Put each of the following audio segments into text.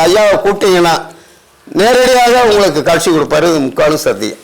ஐயாவை கூப்பிட்டீங்கன்னா நேரடியாக உங்களுக்கு காட்சி கொடுப்பாரு முக்காலும் சத்தியம்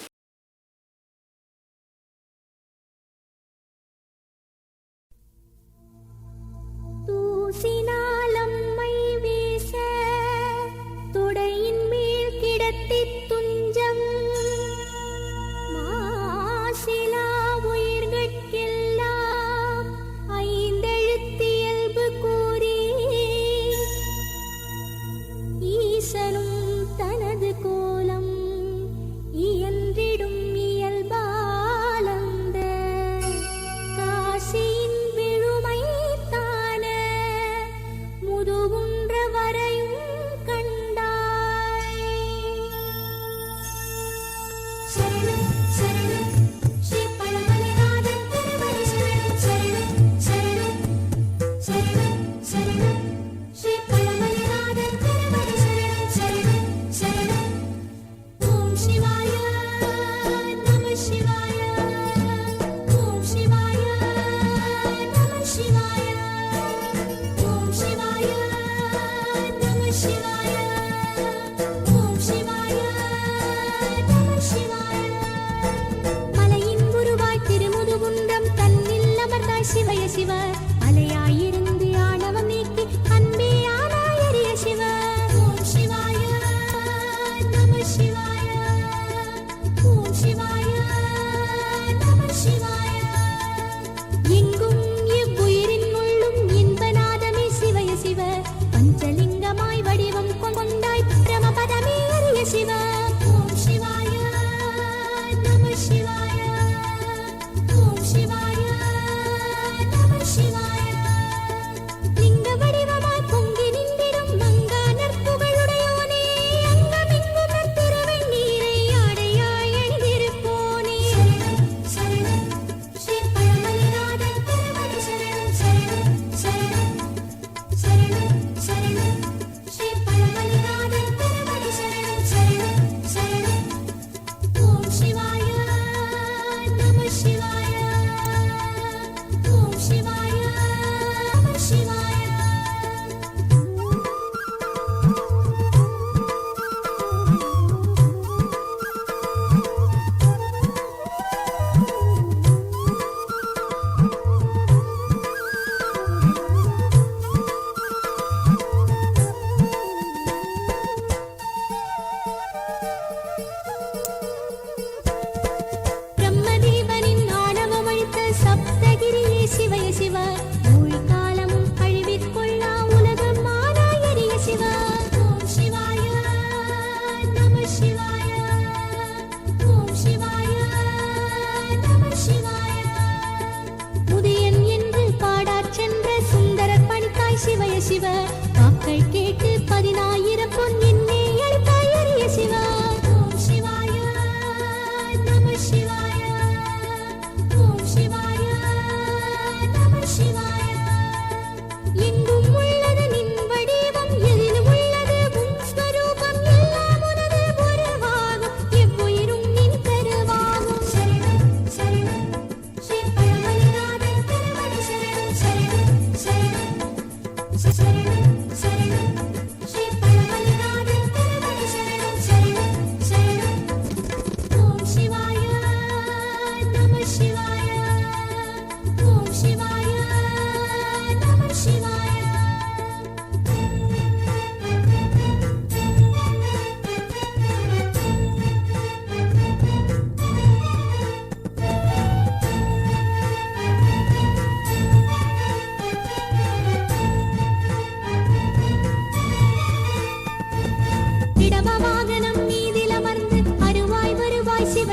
ಶಿವಾ Sing, you. Давай.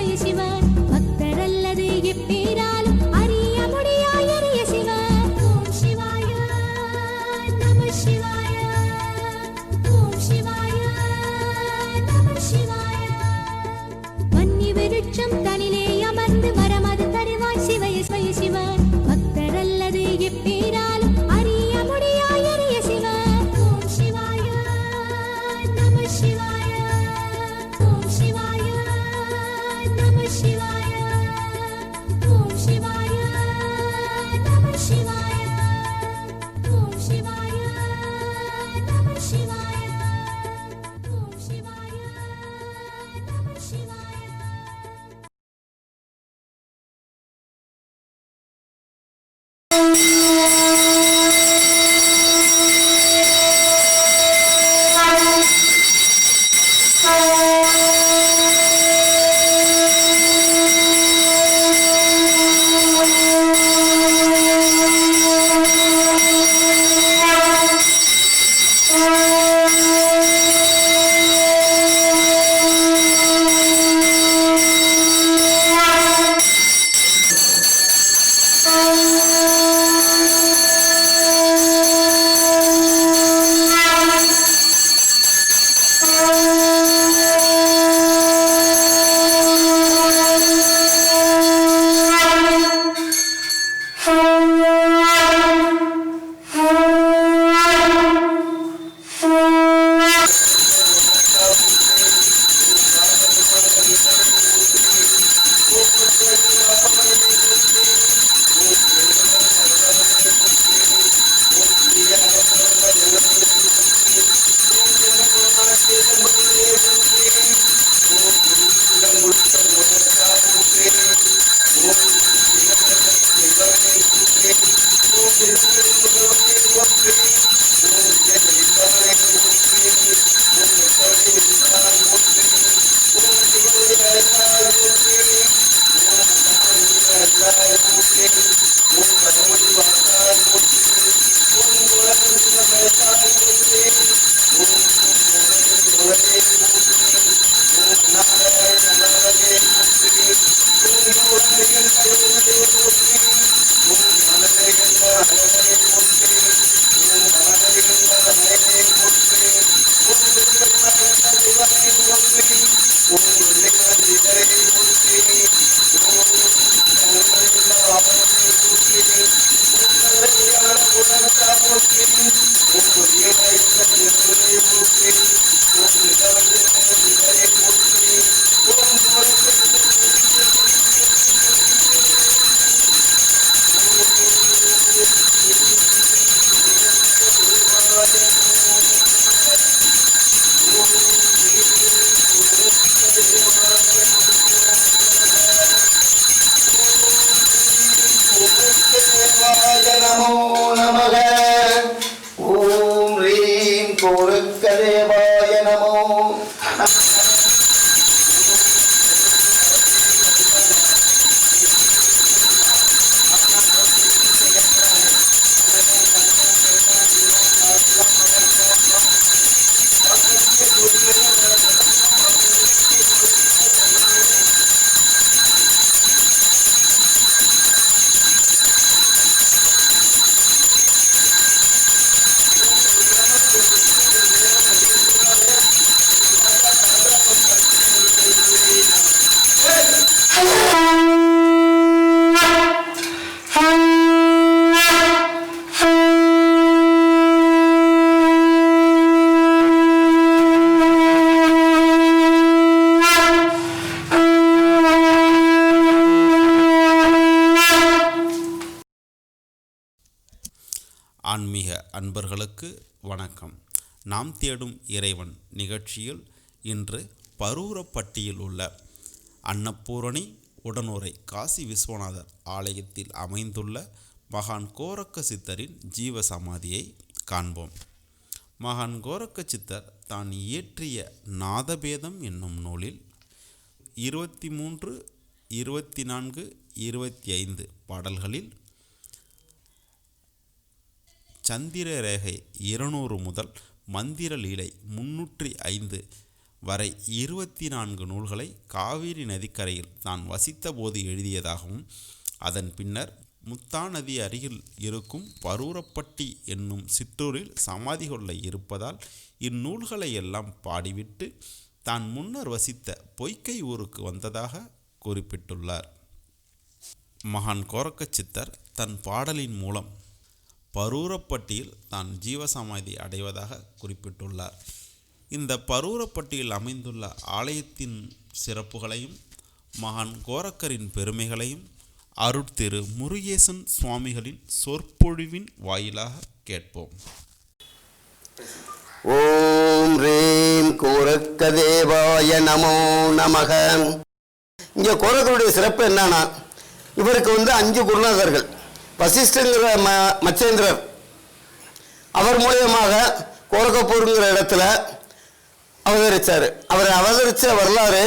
நாம் தேடும் இறைவன் நிகழ்ச்சியில் இன்று பரூரப்பட்டியில் உள்ள அன்னபூரணி உடனுரை காசி விஸ்வநாதர் ஆலயத்தில் அமைந்துள்ள மகான் கோரக்க சித்தரின் ஜீவ சமாதியை காண்போம். மகான் கோரக்க சித்தர் தான் இயற்றிய நாதபேதம் என்னும் நூலில் இருபத்தி மூன்று இருபத்தி நான்கு இருபத்தி ஐந்து பாடல்களில் சந்திர ரேகை இருநூறு முதல் மந்திர லீலை முன்னூற்றி ஐந்து வரை இருபத்தி நான்கு நூல்களை காவிரி நதிக்கரையில் தான் வசித்தபோது எழுதியதாகவும் அதன் பின்னர் முத்தா நதி அருகில் இருக்கும் பரூரப்பட்டி என்னும் சிற்றூரில் சமாதி கொள்ள இருப்பதால் இந்நூல்களை எல்லாம் பாடிவிட்டு தான் முன்னர் வசித்த பொய்க்கை ஊருக்கு வந்ததாக குறிப்பிட்டுள்ளார். மகான் கோரக்க சித்தர் தன் பாடலின் மூலம் பரூரப்பட்டியில் தான் ஜீவசமாதி அடைவதாக குறிப்பிட்டுள்ளார். இந்த பரூரப்பட்டியில் அமைந்துள்ள ஆலயத்தின் சிறப்புகளையும் மகான் கோரக்கரின் பெருமைகளையும் அருட்திரு முருகேசன் சுவாமிகளின் சொற்பொழிவின் வாயிலாக கேட்போம். ஓம் ரேம் ரீம் கோரக்க தேவாய நமோ நமக. இங்கே கோரக்கருடைய சிறப்பு என்னன்னா இவருக்கு வந்து அஞ்சு குருநாதர்கள். வசிஷ்டங்கிற ம மச்சேந்திரர். அவர் மூலியமாக கோரக்கப்பூருங்கிற இடத்துல அவதரித்தார் அவர் அவதரித்த வரலாறு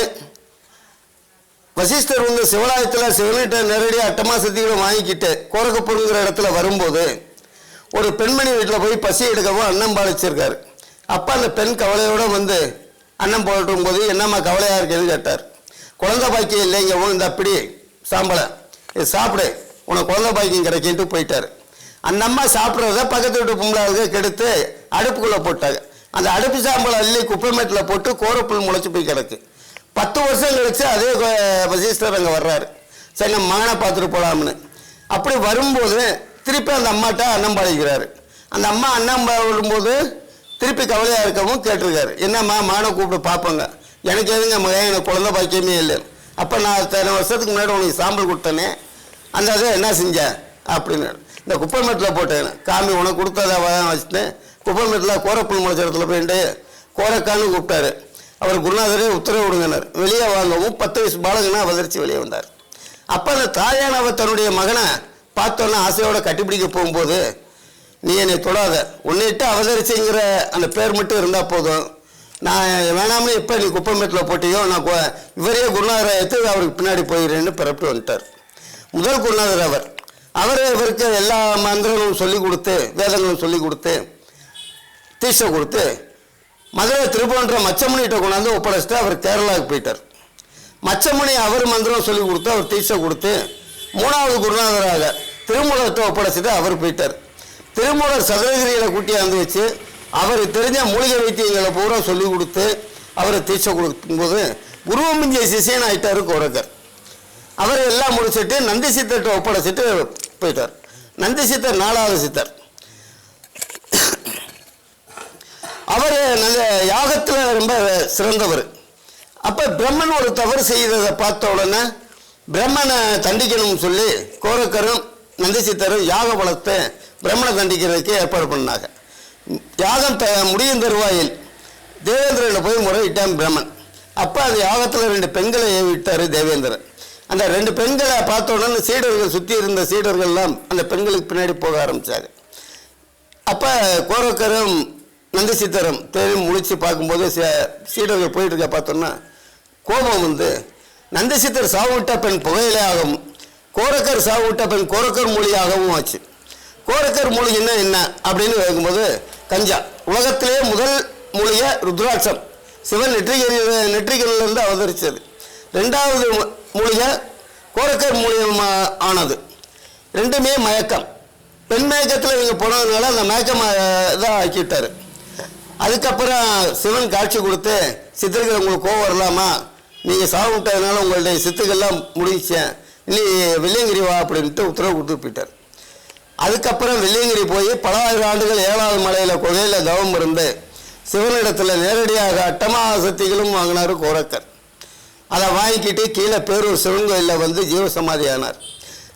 வசிஷ்டர் வந்து சிவலாயத்தில் சிவனிட்ட நேரடியாக அட்டமா சக்திகளை வாங்கிக்கிட்டு கோரக்கப்பூருங்கிற இடத்துல வரும்போது ஒரு பெண்மணி வீட்டில் போய் பசி எடுக்கவும் அன்னம் பாலிச்சிருக்காரு. அப்போ அந்த பெண் கவலையோடு வந்து அன்னம் போட்டும் போது என்னம்மா கவலையாக இருக்கேன்னு கேட்டார். குழந்தை பாக்கியம் இல்லைங்கவும் இந்த அப்படி சாம்பலை. இது சாப்பிடு. உனக்கு குழந்தை பாக்கியம் கிடைக்கிட்டு போயிட்டாரு. அந்த அம்மா சாப்பிட்றத பக்கத்து வீட்டு பொம்பளாவுக்கு கெடுத்து அடுப்புக்குள்ளே போட்டாங்க. அந்த அடுப்பு சாம்பலை அள்ளி குப்பைமேட்டில் போட்டு கோரப்புல் முளைச்சி போய் கிடக்கு. பத்து வருஷம் கழிச்சு அதே சிஸ்டர் அங்கே வர்றாரு. சரி நம்ம மகனை பார்த்துட்டு போகலாம்னு அப்படி வரும்போது திருப்பி அந்த அம்மாட்ட அன்னம் பாடிக்கிறாரு. அந்த அம்மா அன்னம் விடும்போது திருப்பி கவலையாக இருக்கவும் கேட்டிருக்காரு. என்னம்மா மகனை கூப்பிட்டு பார்ப்போங்க எனக்கு எதுங்க மகன்? எனக்கு குழந்தை பாக்கியமே இல்லை. அப்போ நான் இத்தனை வருஷத்துக்கு முன்னாடி உனக்கு சாம்பல் கொடுத்தேனே. அந்த அதை என்ன செஞ்ச? அப்படின்னு. இந்த குப்பைமேட்டில் போட்டேன். காமி உனக்கு கொடுத்ததை குப்பை குப்பைமேட்டில் கோரப்புல் முளைச்ச இடத்துல போயிட்டு கோரக்கான்னு கூப்பிட்டாரு. அவர் குருநாதரே உத்தரவு வெளியே வாங்கவும் பத்து வயசு பாலகனா அவதரித்து வெளியே வந்தார். அப்போ அந்த தாயானவர் தன்னுடைய மகனை பார்த்தோன்னே ஆசையோடு கட்டிப்பிடிக்க போகும்போது நீ என்னை தொடாத. உன்னிட்டு அவதரிச்சுங்கிற அந்த பேர் மட்டும் இருந்தால் போதும். நான் வேணாமல் இப்போ நீ குப்பமேட்டில் போட்டியோ நான் இவரே குருநாதரை எடுத்து அவருக்கு பின்னாடி போயிடுறேன்னு பிறப்பிட்டு வந்துட்டார். முதல் குருநாதர் அவர். அவர் இவருக்கு எல்லா மந்திரங்களும் சொல்லி கொடுத்து வேதங்களும் சொல்லி கொடுத்து தீட்சை கொடுத்து மதுரை திருப்பன்ற மச்சமுனிகிட்ட கொண்டாந்து ஒப்படைச்சிட்டு அவர் கேரளாவுக்கு போயிட்டார். மச்சமுனி அவர் மந்திரம் சொல்லி கொடுத்து அவர் தீட்சை கொடுத்து மூணாவது குருநாதராக திருமூலத்தை ஒப்படைச்சிட்டு அவர் போயிட்டார். திருமூலர் சதுரகிரியில கூட்டியாந்து வச்சு அவர் தெரிஞ்ச மூலிகை வைத்தியங்களை பூரா சொல்லி கொடுத்து அவரை தீட்சை கொடுக்கும்போது குருவமிஞ்சிய சிஷியன் ஆயிட்டாரு கோரக்கர். அவர் எல்லாம் முடிச்சுட்டு நந்தி சித்தர்கிட்ட ஒப்படைச்சிட்டு போயிட்டார். நந்தி சித்தர் நாலாவது சித்தர். அவர் நல்ல யாகத்தில் ரொம்ப சிறந்தவர். அப்போ பிரம்மன் ஒரு தவறு செய்ததை பார்த்த உடனே பிரம்மனை தண்டிக்கணும்னு சொல்லி கோரக்கரும் நந்தி சித்தரும் யாக வளத்தை பிரம்மனை தண்டிக்கிறதுக்கு ஏற்பாடு பண்ணாங்க. யாகம் த முடியும் தருவாயில் தேவேந்திரனை போய் முறையிட்டான் பிரம்மன். அப்போ அந்த யாகத்தில் ரெண்டு பெண்களை ஏவிட்டார் தேவேந்திரன். அந்த ரெண்டு பெண்களை பார்த்த உடனே சீடர்கள் சுற்றி இருந்த சீடர்கள்லாம் அந்த பெண்களுக்கு பின்னாடி போக ஆரம்பித்தார் அப்போ கோரக்கரும் நந்தசித்தரும் தேடி முழிச்சு பார்க்கும்போது சீ- சீடர்கள் போயிட்டு இருக்க பார்த்தோன்னா கோபம் வந்து நந்தசித்தர் சாவுவிட்ட பெண் புகையிலையாகவும் கோரக்கர் சாவுவிட்ட பெண் கோரக்கர் மொழியாகவும் ஆச்சு. கோரக்கர் மூலிகைன்னா என்ன அப்படின்னு கேட்கும்போது கஞ்சா. உலகத்திலேயே முதல் மூலிகை ருத்ராட்சம். சிவன் நெற்றிகரில் நெற்றிகளிலிருந்து அவதரித்தது ரெண்டாவது மூலிகை கோரக்கர் மூலிகை ஆனது. ரெண்டுமே மயக்கம். பெண் மயக்கத்தில் இவங்க போனதுனால அந்த மயக்கம் இதாக ஆக்கிட்டாரு. அதுக்கப்புறம் சிவன் காட்சி கொடுத்து சித்தர்கள் உங்களுக்கு கோவம் வரலாமா? நீங்கள் சாவு விட்டதுனால உங்களுடைய சித்துக்கள்லாம் முடிச்சேன் நீ வெள்ளியங்கிரி வா அப்படின்ட்டு உத்தரவு கொடுத்து போயிட்டார். அதுக்கப்புறம் வெள்ளியங்கிரி போய் பல ஆயிரம் ஆண்டுகள் ஏழாவது மலையில் குகையில் தவம் இருந்து சிவனிடத்தில் நேரடியாக அட்டமா சக்திகளும் வாங்கினார் கோரக்கர். அதை வாங்கிக்கிட்டு கீழே பேரூர் சிவங்கோயிலில் வந்து ஜீவசமாதி ஆனார்.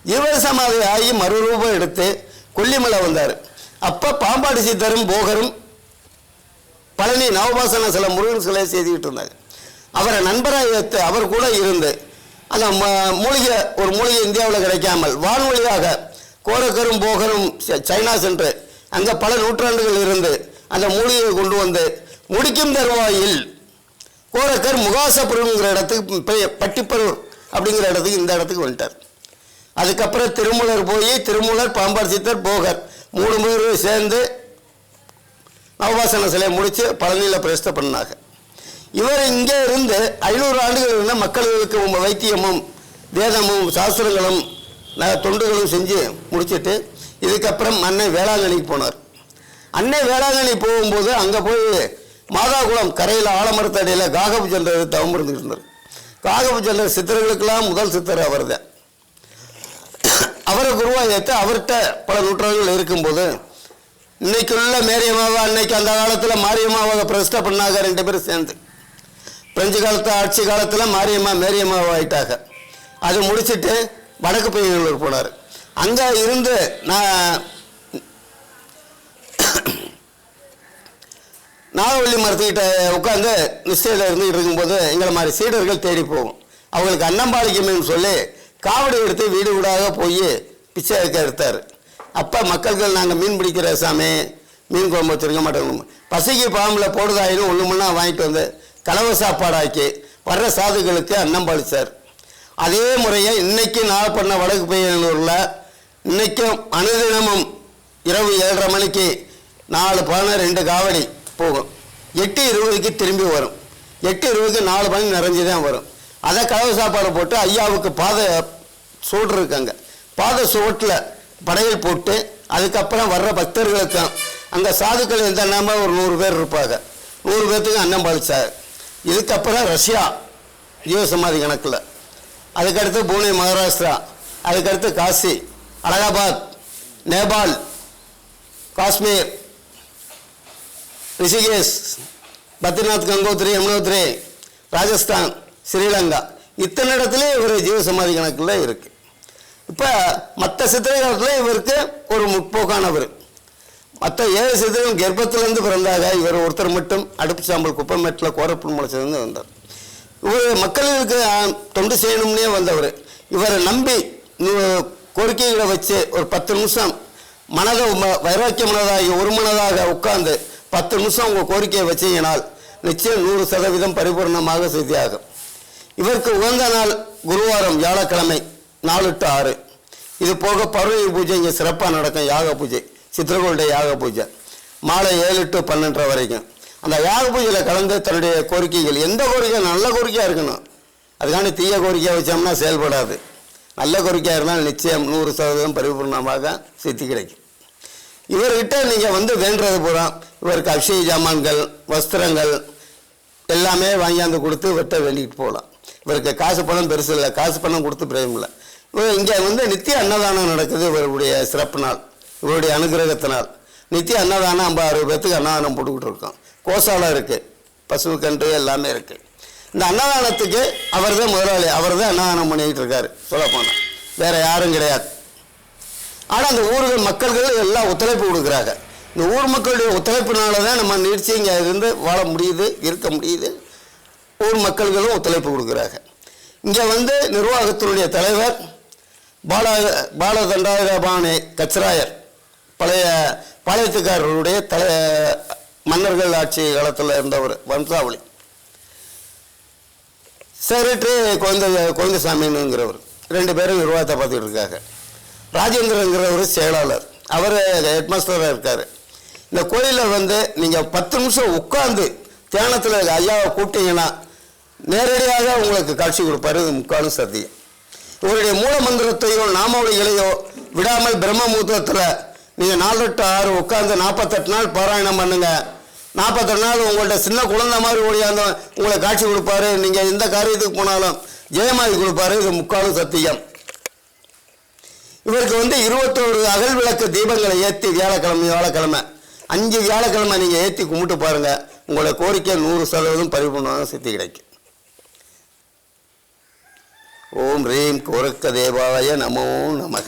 ஜீவசமாதி ஆகி மறுரூபம் எடுத்து கொல்லிமலை வந்தார். அப்போ பாம்பாடி சித்தரும் போகரும் பழனி நவபாசன சில முருகன் சிலையை செய்துக்கிட்டு இருந்தாங்க. அவரை நண்பராக ஏற்று அவர் கூட இருந்து அந்த ம- மூலிகை ஒரு மூலிகை இந்தியாவில் கிடைக்காமல் வான்வழியாக கோரக்கரும் போகரும் ச- சைனா சென்று அங்கே பல நூற்றாண்டுகள் இருந்து அந்த மூலிகையை கொண்டு வந்து முடிக்கும் தருவாயில் கோரக்கர் முகாசபுரம்ங்கிற இடத்துக்கு பட்டிப்பரூர் அப்படிங்கிற இடத்துக்கு இந்த இடத்துக்கு வந்துட்டார். அதுக்கப்புறம் திருமூலர் போய் திருமூலர் பாம்பார் சித்தர் போகர் மூணு பேர் சேர்ந்து நவபாசன சிலையை முடித்து பழனியில் பிரஸ்த பண்ணாங்க. இவர் இங்கே இருந்து ஐநூறு ஆண்டுகள் இருந்த மக்களுக்கு உங்கள் வைத்தியமும் வேதமும் சாஸ்திரங்களும் தொண்டுகளும் செஞ்சு முடிச்சிட்டு இதுக்கப்புறம் அன்னை வேளாங்கண்ணிக்கு போனார். அன்னை வேளாங்கண்ணி போகும்போது அங்கே போய் மாதாகுளம் கரையில் ஆலமரத்தடியில் காகபு சென்றது தவம் இருந்துட்டு இருந்தார். காகபு சென்ற சித்தர்களுக்கெல்லாம் முதல் சித்தர் அவர் தான் அவரை குருவாக ஏற்று அவர்கிட்ட பல நூற்றாண்டுகள் இருக்கும்போது இன்னைக்குள்ள மேரியம்மாவை அன்னைக்கு அந்த காலத்தில் மாரியம்மாவை பிரதிஷ்டை பண்ணாங்க ரெண்டு பேரும் சேர்ந்து. பிரெஞ்சு காலத்து ஆட்சி காலத்தில் மாரியம்மா மேரியம்மாவை ஆயிட்டாங்க. அது முடிச்சுட்டு வடக்கு பையனூர் போனார். அங்கே இருந்து நான் நாகவள்ளி மரத்துக்கிட்ட உட்காந்து நிச்சயில் இருந்துகிட்டு இருக்கும்போது எங்களை மாதிரி சீடர்கள் தேடி போகும். அவங்களுக்கு அன்னம்பாளிக்குமேன்னு சொல்லி காவடி எடுத்து வீடு வீடாக போய் பிச்சை எடுக்க எடுத்தார். அப்போ மக்கள்கள் நாங்கள் மீன் பிடிக்கிற சாமி. மீன் குழம்பு வச்சுருக்க மாட்டோம். பசிக்கு பாம்பில் போடுதாயின்னு ஒன்று முன்னா வாங்கிட்டு வந்து கலவை சாப்பாடாக்கி வர்ற சாதுகளுக்கு அன்னம்பாளிச்சார் அதே முறையை இன்றைக்கி நாகப்பட்டினம் வடக்கு பையனூரில் இன்றைக்கும் அனுதினமும் இரவு ஏழரை மணிக்கு நாலு பானை ரெண்டு காவடி போகும். எட்டு இருபதுக்கு திரும்பி வரும். எட்டு இருபதுக்கு நாலு மணி நிறைஞ்சு தான் வரும். அதை கதவு சாப்பாடு போட்டு ஐயாவுக்கு பாதை சூடு இருக்காங்க. பாதை சுவட்டில் படையல் போட்டு அதுக்கப்புறம் வர்ற பக்தர்களுக்கும் அங்கே சாதுக்கள் எந்த ஒரு நூறு பேர் இருப்பாங்க. நூறு பேர்த்துக்கு அன்னம் பாலிச்சார் இதுக்கப்புறம் ரஷ்யா. ஜீவசமாதி கணக்கில். அதுக்கடுத்து புனே மகாராஷ்டிரா. அதுக்கடுத்து காசி அலகாபாத் நேபாள் காஷ்மீர் ரிஷிகேஷ் பத்ரிநாத் கங்கோத்ரி யமுனோத்ரி ராஜஸ்தான் ஸ்ரீலங்கா. இத்தனை இடத்துல இவர் ஜீவசமாதி கணக்கில் இருக்கு. இப்போ மற்ற சித்திரகாலத்தில் இவருக்கு ஒரு முற்போக்கானவர். மற்ற ஏழு சித்திரம் கர்ப்பத்திலேருந்து பிறந்தாக இவர் ஒருத்தர் மட்டும் அடுப்பு சாம்பல் குப்பமேட்டில் கோரப்பன் முளைச்சிருந்து வந்தார். இவர் மக்களுக்கு தொண்டு செய்யணும்னே வந்தவர். இவரை நம்பி கோரிக்கைகளை வச்சு ஒரு பத்து நிமிஷம் மனதை வைராக்கிய மனதாகி ஒரு மனதாக உட்கார்ந்து பத்து நிமிஷம் உங்கள் கோரிக்கையை வச்சீங்கனால் நிச்சயம் நூறு சதவீதம் பரிபூர்ணமாக செய்தியாகும். இவருக்கு உகந்த நாள் குருவாரம் வியாழக்கிழமை நாலு டு ஆறு. இது போக பருவ பூஜை இங்கே சிறப்பாக நடக்கும் யாக பூஜை சித்திரகோளுடைய யாக பூஜை. மாலை ஏழு டு பன்னெண்டரை வரைக்கும். அந்த யாக பூஜையில் கலந்து தன்னுடைய கோரிக்கைகள் எந்த கோரிக்கை நல்ல கோரிக்கையாக இருக்கணும். அதுக்கான தீய கோரிக்கையாக வச்சோம்னா செயல்படாது. நல்ல கோரிக்கையாக இருந்தால் நிச்சயம் நூறு சதவீதம் பரிபூர்ணமாக சித்தி கிடைக்கும். இவர்கிட்ட நீங்கள் வந்து வேண்டுறது பூரா இவருக்கு அக்ஷய ஜாமான்கள் வஸ்திரங்கள் எல்லாமே வாங்கியாந்து கொடுத்து இவர்கிட்ட வேண்டிகிட்டு போகலாம் இவருக்கு காசு பணம் பெருசு இல்லை. காசு பணம் கொடுத்து பிரயோஜனம் இல்லை. இவர் இங்கே வந்து நித்திய அன்னதானம் நடக்குது இவருடைய சிறப்பு நாள் இவருடைய அனுகிரகத்தினால் நித்திய அன்னதானம் ஐம்பது அறுபது பேத்துக்கு அன்னதானம் போட்டுக்கிட்டு இருக்கோம். கோசாலம் இருக்குது பசு கன்று எல்லாமே இருக்குது இந்த அன்னதானத்துக்கு அவர் தான் முதலாளி. அவர் தான் அன்னதானம் பண்ணிக்கிட்டு இருக்காரு. சொல்லப்போனால் வேறு யாரும் கிடையாது. ஆனால் அந்த ஊர்கள் மக்கள்கள் எல்லாம் ஒத்துழைப்பு கொடுக்குறாங்க. இந்த ஊர் மக்களுடைய ஒத்துழைப்புனால தான் நம்ம நீட்சி இங்கே இருந்து வாழ முடியுது இருக்க முடியுது. ஊர் மக்கள்களும் ஒத்துழைப்பு கொடுக்குறாங்க. இங்கே வந்து நிர்வாகத்தினுடைய தலைவர் பால பாலதண்டாயுதபாணி கச்சராயர் பழைய பாளையத்துக்காரர்களுடைய தலை மன்னர்கள் ஆட்சி காலத்தில் இருந்தவர் வம்சாவளி. செக்ரட்டரி குழந்தை குழந்தைசாமிங்கிறவர் ரெண்டு பேரும் நிர்வாகத்தை பார்த்துட்டு இருக்காங்க. ராஜேந்திரங்கிற ஒரு செயலாளர். அவர் ஹெட்மாஸ்டராக இருக்கார். இந்த கோயிலில் வந்து நீங்கள் பத்து நிமிஷம் உட்காந்து தியானத்தில் ஐயாவை கூப்பிட்டீங்கன்னா நேரடியாக உங்களுக்கு காட்சி கொடுப்பாரு இது முக்காலும் சத்தியம் இவருடைய மூல மந்திரத்தையோ நாமாவளிகளையோ விடாமல் பிரம்மமுகூர்த்தத்தில் நீங்கள் நாலு டு ஆறு உட்காந்து நாற்பத்தெட்டு நாள் பாராயணம் பண்ணுங்கள் நாற்பத்தெட்டு நாள் உங்கள்கிட்ட சின்ன குழந்தை மாதிரி ஓடியாந்த உங்களை காட்சி கொடுப்பாரு. நீங்கள் எந்த காரியத்துக்கு போனாலும் ஜெயமாதி கொடுப்பாரு. இது முக்காலும் சத்தியம். இவருக்கு வந்து இருபத்தோரு அகல் விளக்கு தீபங்களை ஏற்றி வியாழக்கிழமை வியாழக்கிழமை. அஞ்சு வியாழக்கிழமை நீங்கள் ஏற்றி கும்பிட்டு பாருங்கள் உங்களோட கோரிக்கை நூறு சதவீதம் பரிபூர்ணமாக சித்தி கிடைக்கும் ஓம் ரீம் கோரக்க தேவாய நமோ நமக.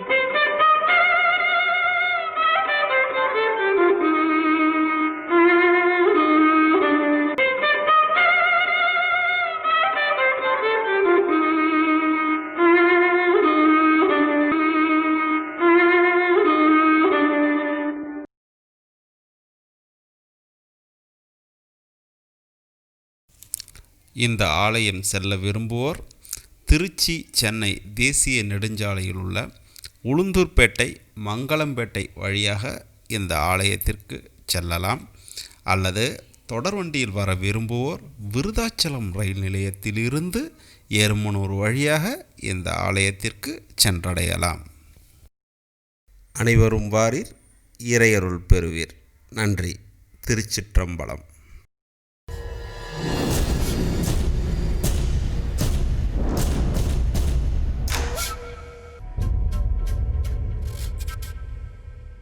இந்த ஆலயம் செல்ல விரும்புவோர் திருச்சி சென்னை தேசிய நெடுஞ்சாலையில் உள்ள உளுந்தூர்பேட்டை மங்களம்பேட்டை வழியாக இந்த ஆலயத்திற்கு செல்லலாம். அல்லது தொடர்வண்டியில் வர விரும்புவோர் விருதாச்சலம் ரயில் நிலையத்திலிருந்து எருமனூர் வழியாக இந்த ஆலயத்திற்கு சென்றடையலாம். அனைவரும் வாரீர் இறையருள் பெறுவீர். நன்றி. திருச்சிற்றம்பலம்.